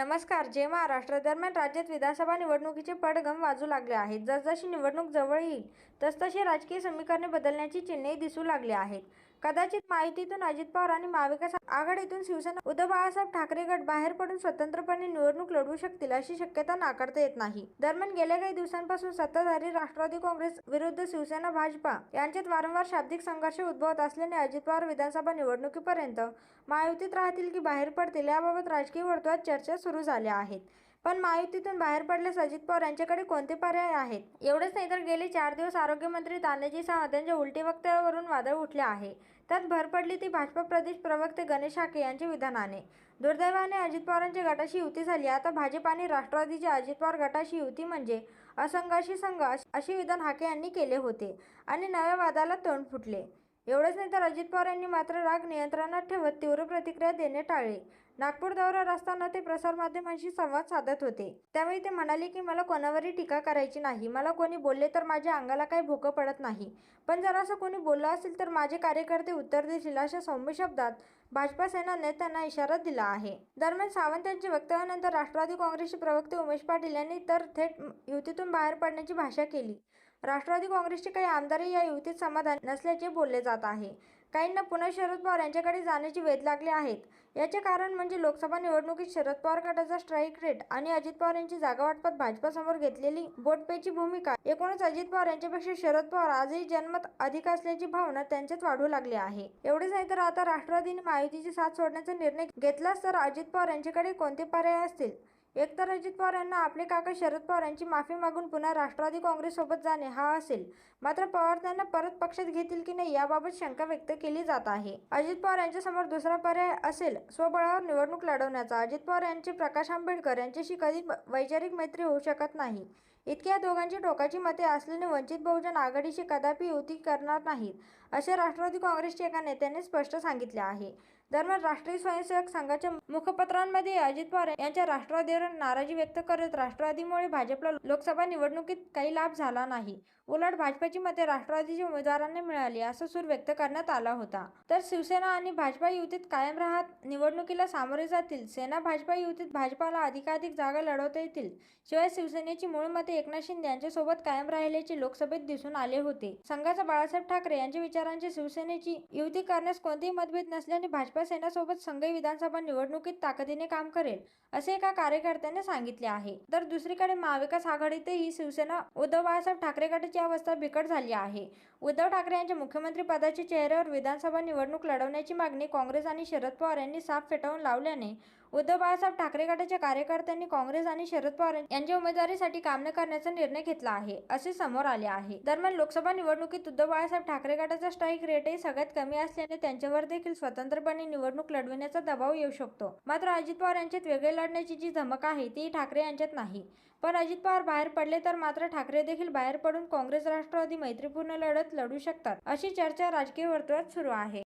नमस्कार जय महाराष्ट्र दरम्यान राज्यात विधानसभा निवडणुकीचे पडघम वाजू लागले आहेत. जसजशी निवडणूक जवळ येईल तसतशी राजकीय समीकरणे बदलण्याची चिन्हे दिसू लागली आहेत. कदाचित माहितीतून अजित पवार आणि महाविकास आघाडीतून शिवसेना उद्धव बाळासाहेब ठाकरे गट बाहेर पडून स्वतंत्रपणे निवडणूक लढवू शकतील अशी शक्यता नाकारता येत नाही. दरम्यान गेल्या काही दिवसांपासून सत्ताधारी राष्ट्रवादी काँग्रेस विरुद्ध शिवसेना भाजपा यांच्यात वारंवार शाब्दिक संघर्ष उद्भवत असल्याने अजित पवार विधानसभा निवडणुकीपर्यंत महायुतीत राहतील की बाहेर पडतील याबाबत राजकीय वर्तुळात चर्चा सुरू झाल्या आहेत. पण महायुतीतून बाहेर पडल्यास अजित पवार यांच्याकडे कोणते पर्याय आहेत? एवढेच नाही तर गेले चार दिवस आरोग्यमंत्री तानाजी सावंत यांच्या उलटी वक्तव्यावरून वादळ उठले आहे. त्यात भर पडली ती भाजपा प्रदेश प्रवक्ते गणेश हाके यांच्या विधानाने. दुर्दैवाने अजित पवारांच्या गटाशी युती झाली. आता भाजप आणि राष्ट्रवादीच्या अजित पवार गटाशी युती म्हणजे असंघाशी संघ असे विधान हाके यांनी केले होते आणि नव्या वादाला तोंड फुटले. एवढंच नाही तर अजित पवार यांनी मात्र राग नियंत्रणात ठेवत तीव्र प्रतिक्रिया देणे टाळले. नागपूर दौऱ्यावर असताना ते प्रसारमाध्यमांशी संवाद साधत होते. त्यावेळी ते म्हणाले की मला कोणावरही टीका करायची नाही. मला कोणी बोलले तर माझ्या अंगाला काही भोकं पडत नाही. पण जर असं कोणी बोललं असेल तर माझे कार्यकर्ते उत्तर देतील अशा सौम्य शब्दात भाजपा सेना नेत्यांना इशारा दिला आहे. दरम्यान सावंत यांच्या वक्तव्यानंतर राष्ट्रवादी काँग्रेसचे प्रवक्ते उमेश पाटील यांनी तर थेट युतीतून बाहेर पडण्याची भाषा केली. राष्ट्रवादी काँग्रेसचे काही आमदारही या युतीत समाधान नसल्याचे बोलले जात आहे. काहींना पुन्हा शरद पवार यांच्याकडे जाण्याची वेध लागली आहेत. याचे कारण म्हणजे लोकसभा निवडणुकीत शरद पवार गटाचा स्ट्राईक रेट आणि अजित पवार यांची जागा वाटपात भाजपासमोर घेतलेली बोटपेची भूमिका. एकूणच अजित पवार यांच्यापेक्षा शरद पवार आजही जन्मत अधिक असल्याची भावना त्यांच्यात वाढू लागली आहे. एवढेच नाही तर आता राष्ट्रवादीने महायुतीची साथ सोडण्याचा निर्णय घेतलाच तर अजित पवार यांच्याकडे कोणते पर्याय असतील? एकतर अजित पवार यांना आपले काका शरद पवार यांची माफी मागून पुन्हा राष्ट्रवादी काँग्रेससोबत जाणे हा असेल. मात्र पवार त्यांना परत पक्षात घेतील की नाही याबाबत शंका व्यक्त केली जात आहे. अजित पवार यांच्यासमोर दुसरा पर्याय असेल स्वबळावर निवडणूक लढवण्याचा. अजित पवार यांचे प्रकाश आंबेडकर यांच्याशी कधी वैचारिक मैत्री होऊ शकत नाही. इतक्या दोघांची टोकाची मते असल्याने वंचित बहुजन आघाडीशी कदापि युती करणार नाहीत असे राष्ट्रवादी काँग्रेसच्या एका नेत्याने स्पष्ट सांगितले आहे. दरम्यान राष्ट्रीय स्वयंसेवक संघाच्या मुखपत्रांमध्ये अजित पवार यांच्या राष्ट्रवादीवर नाराजी व्यक्त करत राष्ट्रवादीमुळे भाजपला लोकसभा निवडणुकीत काही लाभ झाला नाही. उलट भाजपाची मते राष्ट्रवादीच्या उमेदवारांना मिळाली असा सूर व्यक्त करण्यात आला होता. तर शिवसेना आणि भाजपा युतीत कायम राहत निवडणुकीला सामोरे जातील. सेना भाजपा युतीत भाजपाला अधिकाधिक जागा लढवता येतील. शिवाय शिवसेनेची मूळ मते एकनाथ शिंदे यांच्यासोबत कायम राहिल्याचे लोकसभेत दिसून आले होते. संघाचा बाळासाहेब ठाकरे यांच्या विचारांची शिवसेनेची युती करण्यास कोणतेही मतभेद नसल्याने भाजपा शिवसेनेसोबत संघही विधानसभा निवडणुकीत ताकदीने काम करेल असे एका कार्यकर्त्याने सांगितले आहे. तर दुसरीकडे महाविकास आघाडीतही शिवसेना उद्धव बाळासाहेब ठाकरे गटाची अवस्था बिकट झाली आहे. उद्धव ठाकरे यांच्या मुख्यमंत्री पदाच्या चेहऱ्यावर विधानसभा निवडणूक लढवण्याची मागणी काँग्रेस आणि शरद पवार यांनी साफ फेटाळून लावल्याने उद्धव बाळासाहेब ठाकरे गटाच्या कार्यकर्त्यांनी काँग्रेस आणि शरद पवार यांच्या उमेदवारीसाठी काम न करण्याचा निर्णय घेतला आहे असे समोर आले आहे. दरम्यान लोकसभा निवडणुकीत उद्धव बाळासाहेब ठाकरे गटाचा स्ट्राईक रेटही सगळ्यात कमी असल्याने त्यांच्यावर देखील स्वतंत्रपणे निवडणूक लढविण्याचा दबाव येऊ शकतो. मात्र अजित पवार यांच्यात वेगळे लढण्याची जी धमक आहे ती ठाकरे यांच्यात नाही. पण अजित पवार बाहेर पडले तर मात्र ठाकरे देखील बाहेर पडून काँग्रेस राष्ट्रवादी मैत्रीपूर्ण लढत लढू शकतात अशी चर्चा राजकीय वर्तुळात सुरू आहे.